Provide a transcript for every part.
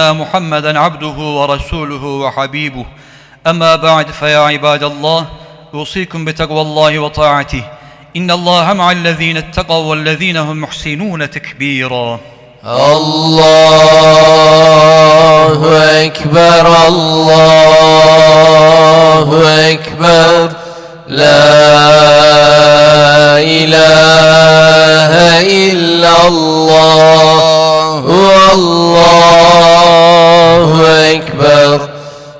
محمدا عبده ورسوله وحبيبه. أما بعد فيا عباد الله أوصيكم بتقوى الله وطاعته. إن الله مع الذين اتقوا والذين هم محسنون تكبيرا. الله أكبر الله أكبر. لا إله إلا الله. والله أكبر.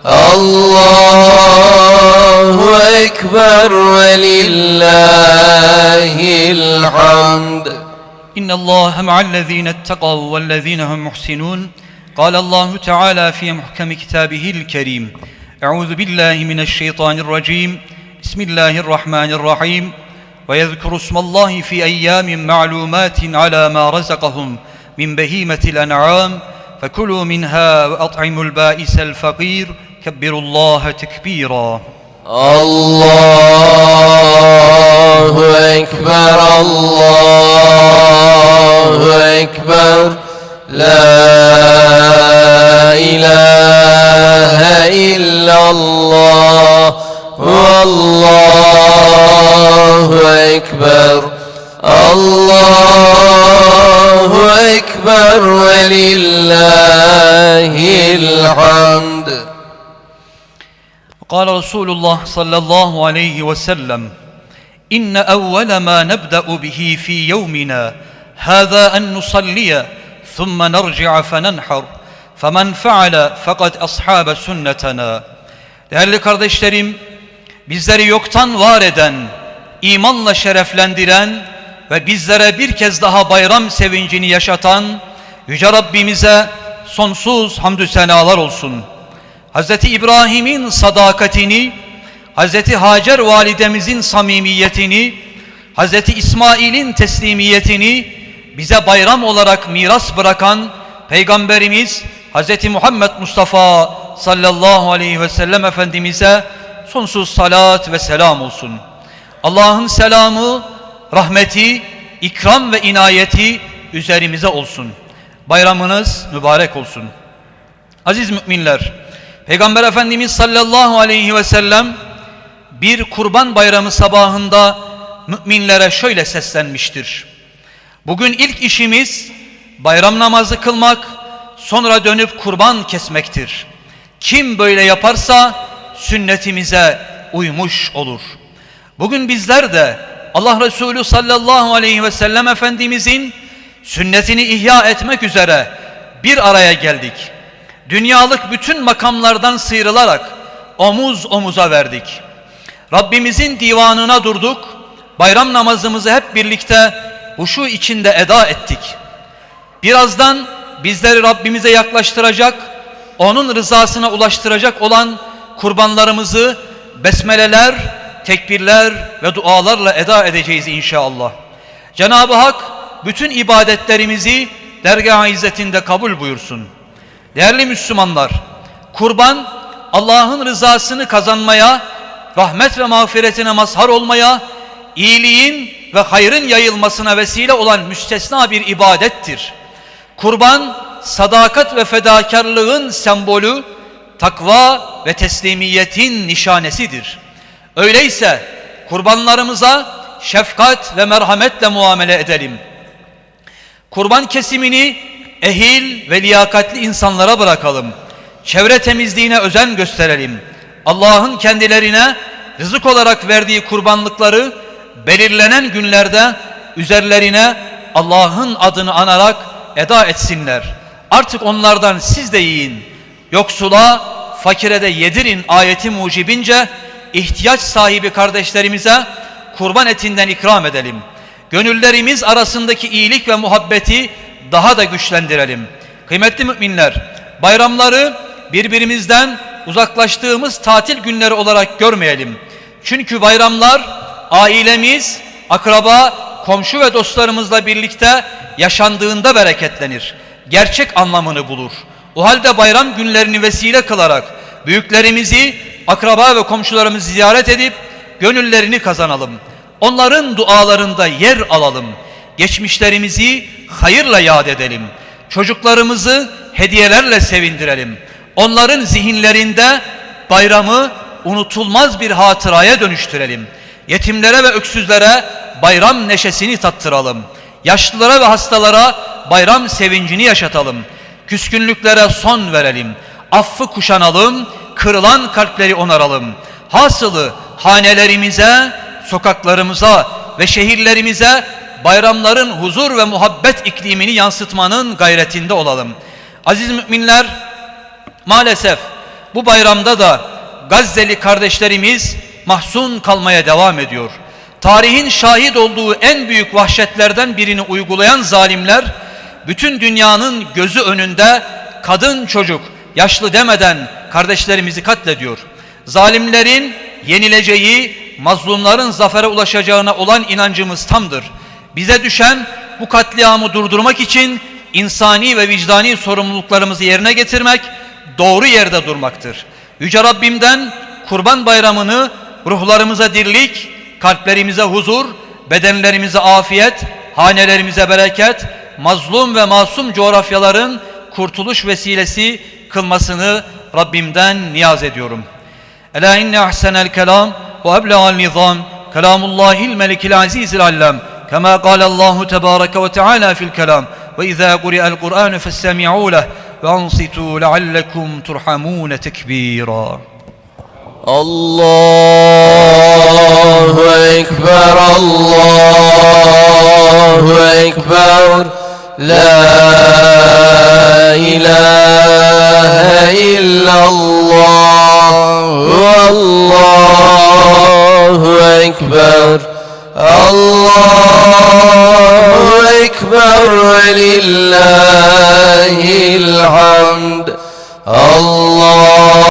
الله أكبر. ولله الحمد. إن الله مع الذين اتقوا والذين هم محسنون. قال الله تعالى في محكم كتابه الكريم أعوذ بالله من الشيطان الرجيم. بسم الله الرحمن الرحيم. ويذكر اسم الله في أيام معلومات على ما رزقهم. من بهيمة الأنعام فكلوا منها وأطعموا البائس الفقير. كبروا الله تكبيرا. الله قال رسول الله صلى الله عليه وسلم إن أول ما نبدأ به في يومنا هذا أن نصلي ثم نرجع فننحر فمن فعل فقد أصحاب sünnetena Değerli kardeşlerim, bizleri yoktan var eden, imanla şereflendiren ve bizlere bir kez daha bayram sevincini yaşatan Yüce Rabbimize sonsuz hamdü senalar olsun. Hz. İbrahim'in sadakatini, Hz. Hacer validemizin samimiyetini, Hz. İsmail'in teslimiyetini bize bayram olarak miras bırakan Peygamberimiz Hz. Muhammed Mustafa sallallahu aleyhi ve sellem Efendimiz'e sonsuz salat ve selam olsun. Allah'ın selamı, rahmeti, ikram ve inayeti üzerimize olsun. Bayramınız mübarek olsun. Aziz müminler, Peygamber Efendimiz sallallahu aleyhi ve sellem bir kurban bayramı sabahında müminlere şöyle seslenmiştir. Bugün ilk işimiz bayram namazı kılmak, sonra dönüp kurban kesmektir. Kim böyle yaparsa sünnetimize uymuş olur. Bugün bizler de Allah Resulü sallallahu aleyhi ve sellem Efendimizin sünnetini ihya etmek üzere bir araya geldik. Dünyalık bütün makamlardan sıyrılarak omuz omuza verdik. Rabbimizin divanına durduk. Bayram namazımızı hep birlikte huşu içinde eda ettik. Birazdan bizleri Rabbimize yaklaştıracak, onun rızasına ulaştıracak olan kurbanlarımızı besmeleler, tekbirler ve dualarla eda edeceğiz inşallah. Cenab-ı Hak bütün ibadetlerimizi dergah-ı izzetinde kabul buyursun. Değerli Müslümanlar, kurban Allah'ın rızasını kazanmaya, rahmet ve mağfiretine mazhar olmaya, iyiliğin ve hayrın yayılmasına vesile olan müstesna bir ibadettir. Kurban, sadakat ve fedakarlığın sembolü, takva ve teslimiyetin nişanesidir. Öyleyse kurbanlarımıza şefkat ve merhametle muamele edelim. Kurban kesimini ehil ve liyakatli insanlara bırakalım. Çevre temizliğine özen gösterelim. Allah'ın kendilerine rızık olarak verdiği kurbanlıkları belirlenen günlerde üzerlerine Allah'ın adını anarak eda etsinler. Artık onlardan siz de yiyin. Yoksula, fakire de yedirin ayeti mucibince ihtiyaç sahibi kardeşlerimize kurban etinden ikram edelim. Gönüllerimiz arasındaki iyilik ve muhabbeti daha da güçlendirelim. Kıymetli müminler, bayramları birbirimizden uzaklaştığımız tatil günleri olarak görmeyelim. Çünkü bayramlar ailemiz, akraba, komşu ve dostlarımızla birlikte yaşandığında bereketlenir. Gerçek anlamını bulur. O halde bayram günlerini vesile kılarak büyüklerimizi, akraba ve komşularımızı ziyaret edip gönüllerini kazanalım. Onların dualarında yer alalım. Geçmişlerimizi hayırla yad edelim. Çocuklarımızı hediyelerle sevindirelim. Onların zihinlerinde bayramı unutulmaz bir hatıraya dönüştürelim. Yetimlere ve öksüzlere bayram neşesini tattıralım. Yaşlılara ve hastalara bayram sevincini yaşatalım. Küskünlüklere son verelim. Affı kuşanalım, kırılan kalpleri onaralım. Hasılı hanelerimize, sokaklarımıza ve şehirlerimize bayramların huzur ve muhabbet iklimini yansıtmanın gayretinde olalım. Aziz müminler, maalesef bu bayramda da Gazze'li kardeşlerimiz mahzun kalmaya devam ediyor. Tarihin şahit olduğu en büyük vahşetlerden birini uygulayan zalimler, bütün dünyanın gözü önünde kadın çocuk, yaşlı demeden kardeşlerimizi katlediyor. Zalimlerin yenileceği, mazlumların zafere ulaşacağına olan inancımız tamdır. Bize düşen bu katliamı durdurmak için insani ve vicdani sorumluluklarımızı yerine getirmek, doğru yerde durmaktır. Yüce Rabbimden Kurban Bayramı'nı ruhlarımıza dirlik, kalplerimize huzur, bedenlerimize afiyet, hanelerimize bereket, mazlum ve masum coğrafyaların kurtuluş vesilesi kılmasını Rabbimden niyaz ediyorum. Ela inne ahsenel kelam ve ebleğal nizam kelamullahil melikil azizil allem كما قال الله تبارك وتعالى في الكلام وإذا قرئ القرآن فاستمعوا له وأنصتوا لعلكم ترحمون تكبيرا. الله